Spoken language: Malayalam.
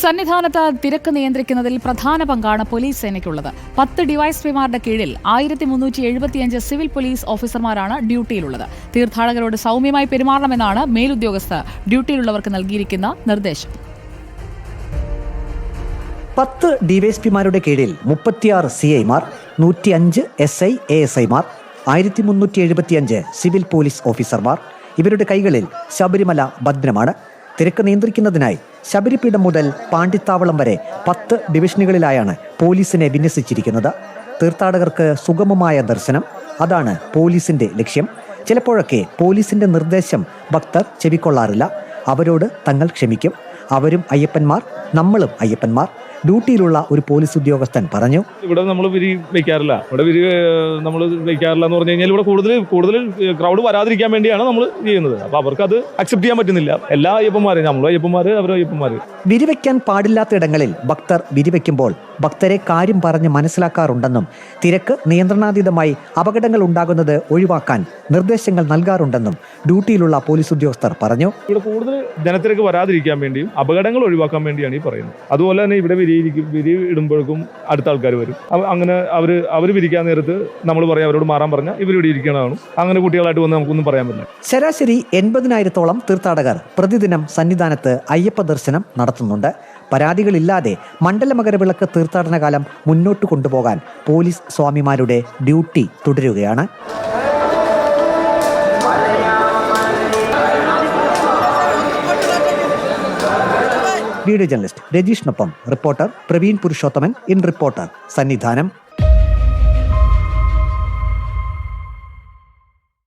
സന്നിധാനത്ത് തിരക്ക് നിയന്ത്രിക്കുന്നതിൽ പ്രധാന പങ്കാണ് പോലീസ് സേനയ്ക്കുള്ളത്. പത്ത് ഡിവൈഎസ്പിമാരുടെ കീഴിൽ ആയിരത്തി മുന്നൂറ്റി എഴുപത്തിയഞ്ച് സിവിൽ പോലീസ് ഓഫീസർമാരാണ് ഡ്യൂട്ടിയിലുള്ളത്. തീർത്ഥാടകരോട് സൗമ്യമായി പെരുമാറണമെന്നാണ് മേലുദ്യോഗസ്ഥർ ഡ്യൂട്ടിയിലുള്ളവർക്ക് നൽകിയിരിക്കുന്ന നിർദ്ദേശം. പത്ത് ഡിവൈഎസ്പിമാരുടെ കീഴിൽ മുപ്പത്തിയാറ് സി ഐമാർ നൂറ്റി അഞ്ച് എസ് ഐ എ എസ് ഐമാർ ആയിരത്തി മുന്നൂറ്റി എഴുപത്തിയഞ്ച് സിവിൽ പോലീസ് ഓഫീസർമാർ. ഇവരുടെ കൈകളിൽ ശബരിമല ഭദ്രമാണ്. തിരക്ക് നിയന്ത്രിക്കുന്നതിനായി ശബരിപീഠം മുതൽ പാണ്ടിത്താവളം വരെ പത്ത് ഡിവിഷനുകളിലായാണ് പോലീസിനെ വിന്യസിച്ചിരിക്കുന്നത്. തീർത്ഥാടകർക്ക് സുഗമമായ ദർശനം അതാണ് പോലീസിന്റെ ലക്ഷ്യം. ചിലപ്പോഴൊക്കെ പോലീസിന്റെ നിർദ്ദേശം ഭക്തർ ചെവിക്കൊള്ളാറില്ല. അവരോട് തങ്ങൾ ക്ഷമിക്കും. അവരും അയ്യപ്പന്മാർ നമ്മളും അയ്യപ്പന്മാർ. ഡ്യൂട്ടിയിലുള്ള ഒരു പോലീസ് ഉദ്യോഗസ്ഥൻ പറഞ്ഞു. ഇവിടെ നമ്മൾ വിരി വെക്കാറില്ല. ഇവിടെ വിരി നമ്മൾ വെക്കാറില്ല എന്ന് പറഞ്ഞു കഴിഞ്ഞാൽ ഇവിടെ കൂടുതൽ കൂടുതൽ ക്രൗഡ് വരാതിരിക്കാൻ വേണ്ടിയാണ് നമ്മൾ ചെയ്യുന്നത്. അപ്പൊ അവർക്ക് അത് അക്സെപ്റ്റ് ചെയ്യാൻ പറ്റുന്നില്ല. എല്ലാ അയ്യപ്പന്മാരും നമ്മളും അയ്യപ്പന്മാര് അവരും അയ്യപ്പന്മാര്. വിരിവെക്കാൻ പാടില്ലാത്ത ഇടങ്ങളിൽ ഭക്തർ വിരിവെക്കുമ്പോൾ ഭക്തരെ കാര്യം പറഞ്ഞ് മനസ്സിലാക്കാറുണ്ടെന്നും തിരക്ക് നിയന്ത്രണാതീതമായി അപകടങ്ങൾ ഉണ്ടാകുന്നത് ഒഴിവാക്കാൻ നിർദ്ദേശങ്ങൾ നൽകാറുണ്ടെന്നും ഡ്യൂട്ടിയിലുള്ള പോലീസ് ഉദ്യോഗസ്ഥർ പറഞ്ഞു. ഇവിടെ കൂടുതൽ ജനത്തിരക്ക് വരാതിരിക്കാൻ വേണ്ടിയും അപകടങ്ങൾ ഒഴിവാക്കാൻ വേണ്ടിയാണ് ഈ പറയുന്നത്. അതുപോലെ തന്നെ ഇവിടെ വിരിയിരിക്കും വിരി ഇടുമ്പോഴേക്കും അടുത്ത ആൾക്കാർ വരും. അങ്ങനെ അവർ അവർ വിരിക്കാൻ നേരത്ത് നമ്മൾ പറയാം അവരോട് മാറാൻ പറഞ്ഞാൽ ഇവർ ഇവിടെ ഇരിക്കണതാണ്. അങ്ങനെ കുട്ടികളായിട്ട് വന്ന് നമുക്കൊന്നും പറയാൻ പറ്റില്ല. ശരാശരി എൺപതിനായിരത്തോളം തീർത്ഥാടകർ പ്രതിദിനം സന്നിധാനത്ത് അയ്യപ്പ ദർശനം നടത്തുന്നുണ്ട്. പരാതികളില്ലാതെ മണ്ഡലമകരവിളക്ക് തീർത്ഥാടന കാലം മുന്നോട്ട് കൊണ്ടുപോകാൻ പോലീസ് സ്വാമിമാരുടെ ഡ്യൂട്ടി തുടരുകയാണ്. Video journalist രജീഷിനൊപ്പം reporter Praveen Purushothaman in reporter Sannidhanam.